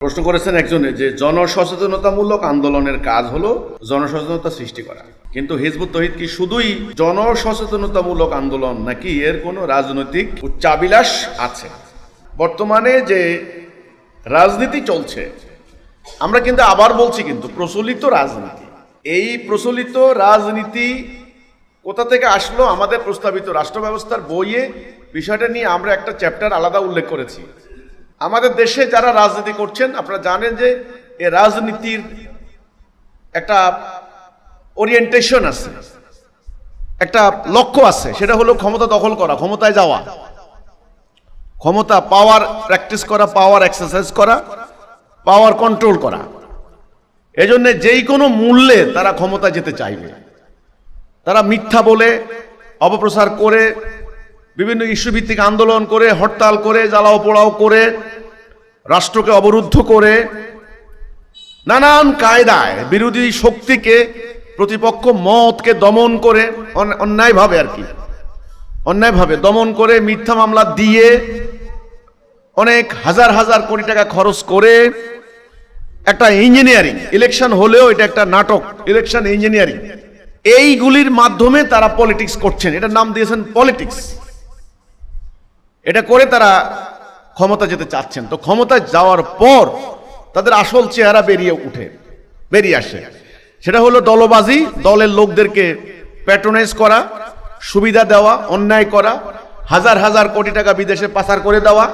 প্রশ্ন করেছেন একজনে যে জনসচেতনতামূলক আন্দোলনের কাজ হলো জনসচেতনতা সৃষ্টি করা। কিন্তু হিজবুত তহিদ কি শুধুই জনসচেতনতামূলক আন্দোলন নাকি এর কোনো রাজনৈতিক উচ্চাবিলাস আছে? বর্তমানে যে রাজনীতি চলছে, আমরা কিন্তু আবার বলছি কিন্তু প্রচলিত রাজনীতি। এই প্রচলিত রাজনীতি কোথা থেকে আসলো আমাদের প্রস্তাবিত রাষ্ট্র ব্যবস্থার বইয়ে বিষয়টা নিয়ে আমরা একটা চ্যাপ্টার আলাদা উল্লেখ করেছি। আমাদের দেশে যারা রাজনীতি করছেন, আপনারা জানেন যে এ রাজনীতির একটা ওরিয়েন্টেশন আছে, একটা লক্ষ্য আছে, সেটা হলো ক্ষমতা দখল করা, ক্ষমতায় যাওয়া। ক্ষমতা পাওয়ার প্র্যাকটিস করা পাওয়ার এক্সারসাইজ করা পাওয়ার কন্ট্রোল করা। এজন্য যেই কোনো মূল্যে তারা ক্ষমতা যেতে চাইবে। তারা মিথ্যা বলে, অপপ্রচার করে, বিভিন্ন ইস্যু ভিত্তিক আন্দোলন করে, হরতাল করে, জ্বালাও পোড়াও করে রাষ্ট্রকে অবরুদ্ধ করে নানান কায়দায় বিরোধী শক্তিকে প্রতিপক্ষ মতকে দমন করে, অন- অন্যায়ভাবে আর কি, অন্যায়ভাবে দমন করে মিথ্যা মামলা দিয়ে অনেক হাজার হাজার কোটি টাকা খরচ করে একটা ইঞ্জিনিয়ারিং, ইলেকশন হলেও এটা একটা নাটক, ইলেকশন ইঞ্জিনিয়ারিং। এইগুলির মাধ্যমে তারা পলিটিক্স করছেন। এটার নাম দিয়েছেন পলিটিক্স। এটা করে তারা ক্ষমতা যেতে চাচ্ছেন, তো ক্ষমতায় যাওয়ার পর তাদের আসল চেহারা বেরিয়ে উঠে, বেরিয়ে আসে। সেটা হলো দলবাজি, দলের লোকদেরকে প্যাট্রোনাইজ করা, সুবিধা দেওয়া, অন্যায় করা, হাজার হাজার কোটি টাকা বিদেশে পাচার করে দেওয়া,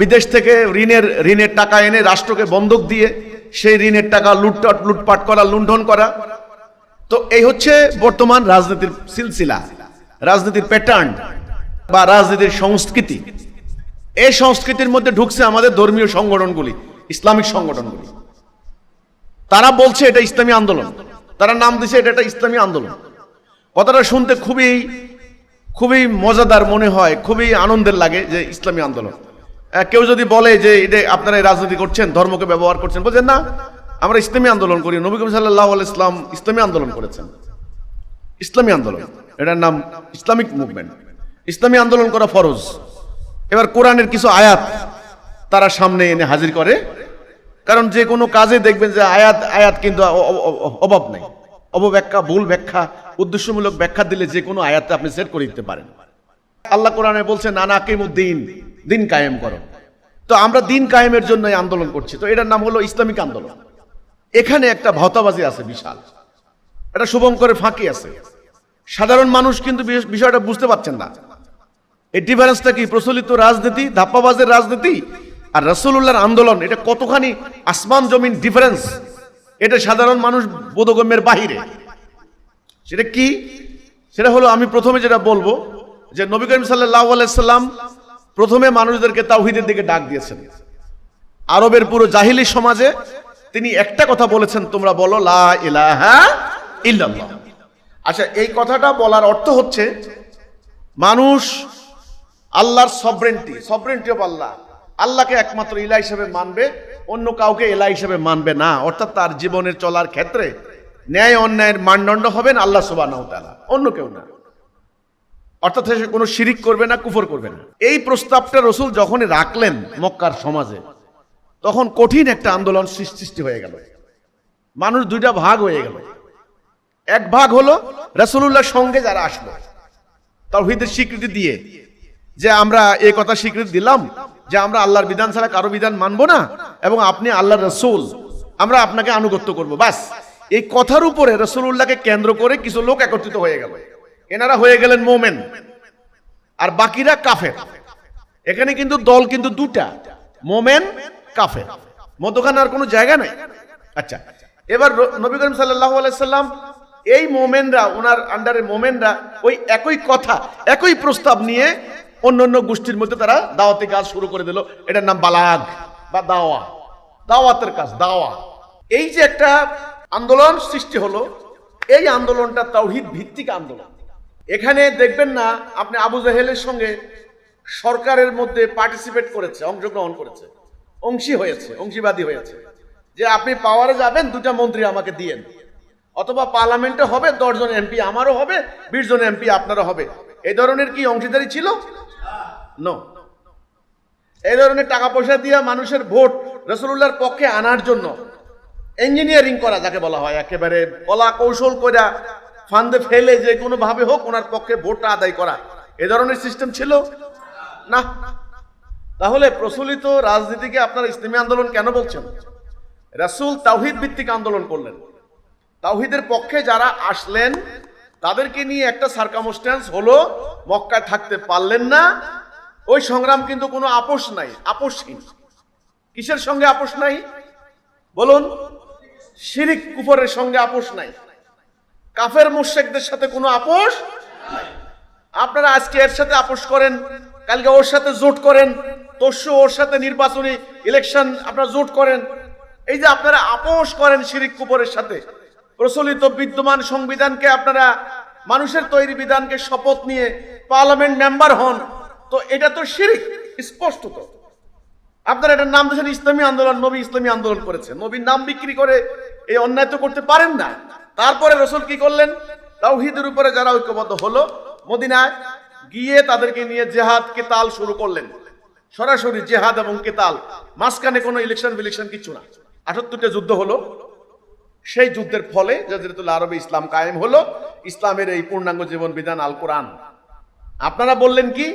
বিদেশ থেকে ঋণের ঋণের টাকা এনে রাষ্ট্রকে বন্ধক দিয়ে সেই ঋণের টাকা লুটপাট লুটপাট করা, লুণ্ঠন করা। তো এই হচ্ছে বর্তমান রাজনীতির সিলসিলা, রাজনীতির প্যাটার্ন বা রাজনীতির সংস্কৃতি। এই সংস্কৃতির মধ্যে ঢুকছে আমাদের ধর্মীয় সংগঠনগুলি, ইসলামিক সংগঠনগুলি। তারা বলছে এটা ইসলামী আন্দোলন। তারা নাম দিছে এটা একটা ইসলামী আন্দোলন। কথাটা শুনতে খুবই খুবই মজাদার মনে হয়, খুবই আনন্দের লাগে যে ইসলামী আন্দোলন। কেউ যদি বলে যে এটা আপনারা এই রাজনীতি করছেন, ধর্মকে ব্যবহার করছেন, বলছেন, না, আমরা ইসলামী আন্দোলন করি। নবী করিম সাল্লাহ ইসলাম ইসলামী আন্দোলন করেছেন। ইসলামী আন্দোলন। এটার নাম ইসলামিক মুভমেন্ট। ইসলামী আন্দোলন করা ফরজ। এবার কোরআনের কিছু আয়াত তারা সামনে এনে হাজির করে। কারণ যে কোনো কাজে দেখবেন যে আয়াত আয়াত কিন্তু অভাব নেই। অবব্যাখ্যা, ভুল ব্যাখ্যা, উদ্দেশ্যমূলক ব্যাখ্যা দিলে যে কোনো আয়াতে আপনি সেট করে দিতে পারেন। আল্লাহ কোরআনে বলছে নানা কিমুদ্দিন দিন কায়েম করো। তো আমরা দিন কায়েমের জন্য আন্দোলন করছি। তো এটার নাম হলো ইসলামিক আন্দোলন। এখানে একটা ভাওতাবাজি আছে বিশাল। একটা শুভঙ্করের ফাঁকি আছে। সাধারণ মানুষ কিন্তু বিষ- বিষয়টা বুঝতে পারছেন না। এই ডিফারেন্সটা কি? প্রচলিত রাজনীতি, ধাপ্পাবাজের রাজনীতি আর রসুল্লাহর আন্দোলন, এটা কতখানি আসমান জমিন ডিফারেন্স এটা সাধারণ মানুষ বোধগম্যের বাহিরে। সেটা কি? সেটা হলো আমি প্রথমে যেটা বলব, যে নবী করিম সাল্লাহ আলাইসাল্লাম প্রথমে মানুষদেরকে তাওহিদের দিকে ডাক দিয়েছেন। আরবের পুরো জাহিলি সমাজে তিনি একটা কথা বলেছেন, তোমরা বলো, লা আচ্ছা এই কথাটা বলার অর্থ হচ্ছে, মানুষ আল্লাহর সবরেন্টি সবরেন্টি অফ আল্লাহ আল্লাহকে একমাত্র ইলা হিসেবে মানবে, অন্য কাউকে এলা হিসেবে মানবে না। অর্থাৎ তার জীবনের চলার ক্ষেত্রে ন্যায় অন্যায়ের মানদণ্ড হবেন আল্লাহ সুবাহ অন্য কেউ না। অর্থাৎ সে কোনো শিরিক করবে না, কুফর করবে না। এই প্রস্তাবটা রসুল যখনই রাখলেন মক্কার সমাজে, তখন কঠিন একটা আন্দোলন সৃষ- সৃষ্টি হয়ে গেল। মানুষ দুইটা ভাগ হয়ে গেল। এক ভাগ হলো রসুল্লাহর সঙ্গে যারা আসলো, তাওহীদের স্বীকৃতি দিয়ে যে আমরা এই কথা স্বীকৃতি দিলাম যে আমরা আল্লাহর বিধান ছাড়া কারও বিধান মানবো না এবং আপনি আল্লাহর রসুল, আমরা আপনাকে আনুগত্য করব। বাস, এই কথার উপরে রসুল্লাহকে কেন্দ্র করে কিছু লোক একত্রিত হয়ে গেল। এনারা হয়ে গেলেন মোমেন, আর বাকিরা কাফের। এখানে কিন্তু দল কিন্তু দুটা, মোমেন, কাফের। মধ্যখানে আর কোনো জায়গা নাই। আচ্ছা এবার নবী করিম আলাইসাল্লাম এই মোমেনরা ওনার আন্ডারে মোমেনরা ওই একই কথা, একই প্রস্তাব নিয়ে অন্য অন্য গোষ্ঠীর মধ্যে তারা দাওয়াতি কাজ শুরু করে দিল। এটার নাম বালাগ বা দাওয়া। দাওয়াতের কাজ, দাওয়া। এই যে একটা আন্দোলন সৃষ্টি হলো, এই আন্দোলনটা তাওহিদ ভিত্তিক আন্দোলন। এখানে দেখবেন না, আপনি আবু জাহেলের সঙ্গে সরকারের মধ্যে পার্টিসিপেট করেছে, অংশগ্রহণ করেছে। অংশী হয়েছে, অংশীবাদী হয়েছে। যে আপনি পাওয়ারে যাবেন দুটা মন্ত্রী আমাকে দিয়েন। অথবা পার্লামেন্টে হবে, দশজন এমপি আমারও হবে, বিশ জন এমপি আপনারও হবে। এই ধরনের কি অংশীদারি ছিল? নো এই ধরনের টাকা পয়সা দিয়ে মানুষের ভোট রসুল্লাহর পক্ষে আনার জন্য ইঞ্জিনিয়ারিং করা যাকে বলা হয়, একেবারে কলা কৌশল করা ফান্দে ফেলে যে কোনো ভাবে হোক ওনার পক্ষে ভোটটা আদায় করা। এ ধরনের সিস্টেম ছিল? না। তাহলে প্রচলিত রাজনীতিকে আপনার ইসলামী আন্দোলন কেন বলছেন? রাসূল তাওহিদ ভিত্তিক আন্দোলন করলেন। তাওহিদের পক্ষে যারা আসলেন, তাদেরকে নিয়ে একটা সার্কামস্ট্যান্স হলো, মক্কায় থাকতে পারলেন না ওই সংগ্রাম কিন্তু কোনো আপোষ নাই, আপোষহীন। কিসের সঙ্গে আপোষ নাই? বলুন, শিরিক কুফরের সঙ্গে আপোষ নাই। কাফের মুশেকদের সাথে কোনো আপোষ। আপনারা আজকে এর সাথে আপোষ করেন, কালকে ওর সাথে জোট করেন তস্য ওর সাথে নির্বাচনী ইলেকশন আপনারা জোট করেন। এই যে আপনারা আপোষ করেন শিরিক কুপরের সাথে, প্রচলিত বিদ্যমান সংবিধানকে আপনারা, মানুষের তৈরি বিধানকে শপথ নিয়ে পার্লামেন্ট মেম্বার হন তো এটা তো শিরিক, স্পষ্টত। আপনারা এটার নাম দিয়েছেন ইসলামী আন্দোলন, নবী ইসলামী আন্দোলন করেছে। নবীর নাম বিক্রি করে এই অন্যায় তো করতে পারেন না। তারপরে রসুল কি করলেন? তাওহিদের উপরে যারা ঐক্যবদ্ধ হলো, মদিনায় গিয়ে তাদেরকে নিয়ে জেহাদ, কেতাল শুরু করলেন। সরাসরি জেহাদ এবং কেতাল, মাঝখানে কোনো ইলেকশন বিলেকশন কিছু না। আটাত্তরটা যুদ্ধ হলো। সেই যুদ্ধের ফলে জাজিরাতুল আরবে ইসলাম কায়েম হলো। ইসলামের এই পূর্ণাঙ্গ জীবন বিধান আল কোরআন আপনারা বললেন কি?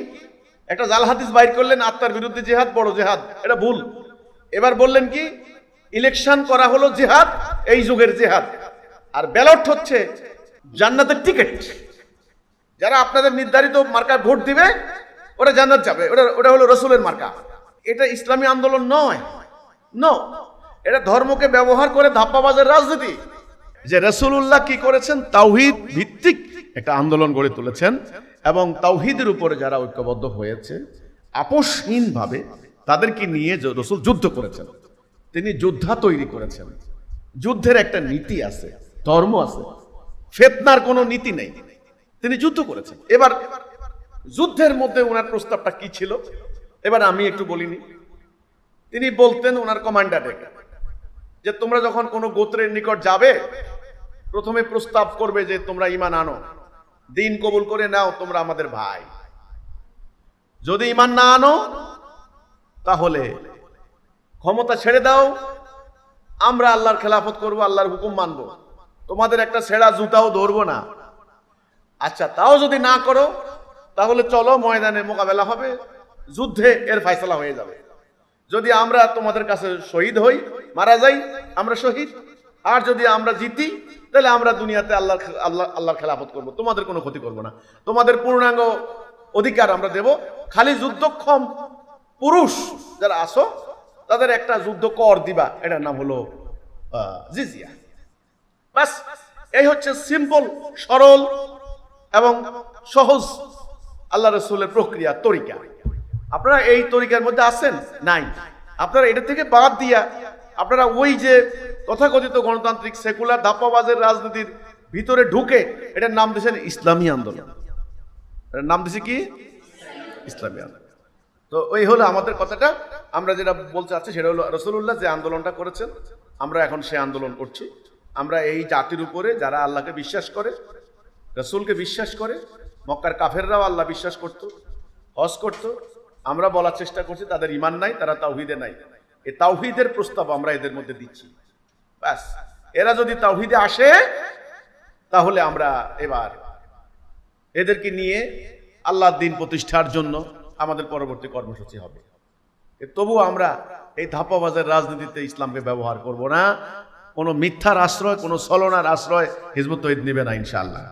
একটা জাল হাদিস বাইর করলেন, আত্মার বিরুদ্ধে জেহাদ, বড় জেহাদ। এটা ভুল। এবার বললেন কি ইলেকশন করা হলো জেহাদ, এই যুগের জেহাদ। আর ব্যালট হচ্ছে জান্নাতের টিকিট যারা আপনাদের নির্ধারিত মার্কায় ভোট দিবে, ওরা জান্নাত যাবে। ওটা ওটা হলো রসুলের মার্কা। এটা ইসলামী আন্দোলন নয়। নো এটা ধর্মকে ব্যবহার করে ধাপ্পাবাজের রাজনীতি। যে রসুল্লাহ কি করেছেন, তাওহিদ ভিত্তিক একটা আন্দোলন গড়ে তুলেছেন এবং তাওহিদের উপরে যারা ঐক্যবদ্ধ হয়েছে, আপোষহীনভাবে তাদেরকে নিয়ে রসুল যুদ্ধ করেছেন। তিনি যোদ্ধা তৈরি করেছেন। যুদ্ধের একটা নীতি আছে, ধর্ম আছে। ফেতনার কোনো নীতি নেই। তিনি যুদ্ধ করেছেন। এবার যুদ্ধের মধ্যে ওনার প্রস্তাবটা কি ছিল? এবার আমি একটু বলিনি। তিনি বলতেন ওনার কমান্ডারকে যে, তোমরা যখন কোনো গোত্রের নিকট যাবে, প্রথমে প্রস্তাব করবে যে, তোমরা ইমান আনো। দিন কবুল করে নাও তোমরা আমাদের ভাই। যদি ইমান না আনো, তাহলে ক্ষমতা ছেড়ে দাও। আমরা আল্লাহর খেলাফত করব, আল্লাহর হুকুম মানবো। তোমাদের একটা ছেঁড়া জুতাও ধরবো না। আচ্ছা তাও যদি না করো, তাহলে চলো, ময়দানে মোকাবেলা হবে। যুদ্ধে এর ফয়সলা হয়ে যাবে। যদি আমরা তোমাদের কাছে শহীদ হই, মারা যাই, আমরা শহীদ। আর যদি আমরা জিতি তাহলে আমরা দুনিয়াতে আল্লাহ আল্লাহ আল্লাহর খেলাফত করব। তোমাদের কোনো ক্ষতি করব না। তোমাদের পূর্ণাঙ্গ অধিকার আমরা দেব। খালি যুদ্ধক্ষম পুরুষ যারা আসো, তাদের একটা যুদ্ধ কর দিবা। এটার নাম হলো জিজিয়া। বাস এই হচ্ছে সিম্পল সরল এবং সহজ আল্লাহ রসুলের প্রক্রিয়া, তরিকা। আপনারা এই তরিকার মধ্যে আছেন? নাই। আপনারা এটা থেকে বাদ দিয়া আপনারা ওই যে তথাকথিত গণতান্ত্রিক সেকুলার ধাপ্পাবাজের রাজনীতির ভিতরে ঢুকে এটার নাম দিয়েছেন ইসলামী আন্দোলন। এটার নাম দিছে কি? ইসলামী আন্দোলন। তো ওই হলো আমাদের কথাটা। আমরা যেটা বলতে চাচ্ছি সেটা হলো রসুল্লাহ যে আন্দোলনটা করেছেন, আমরা এখন সে আন্দোলন করছি। আমরা এই জাতির উপরে যারা আল্লাহকে বিশ্বাস করে, রসুলকে বিশ্বাস করে, মক্কার কাফেররাও আল্লাহ বিশ্বাস করত, হজ করত, আমরা বলার চেষ্টা করছি, তাদের ইমান নাই, তারা তাওহিদে নাই। এই তাওহিদের প্রস্তাব আমরা এদের মধ্যে দিচ্ছি। ব্যাস। এরা যদি তাওহিদে আসে, তাহলে আমরা এবার এদেরকে নিয়ে আল্লাহর দিন প্রতিষ্ঠার জন্য আমাদের পরবর্তী কর্মসূচি হবে। এ তবু আমরা এই ধাপ্পাবাজের রাজনীতিতে ইসলামকে ব্যবহার করব না। কোনো মিথ্যার আশ্রয়, কোনো ছলনার আশ্রয় হিজবুত নেবে না ইনশাআল্লাহ।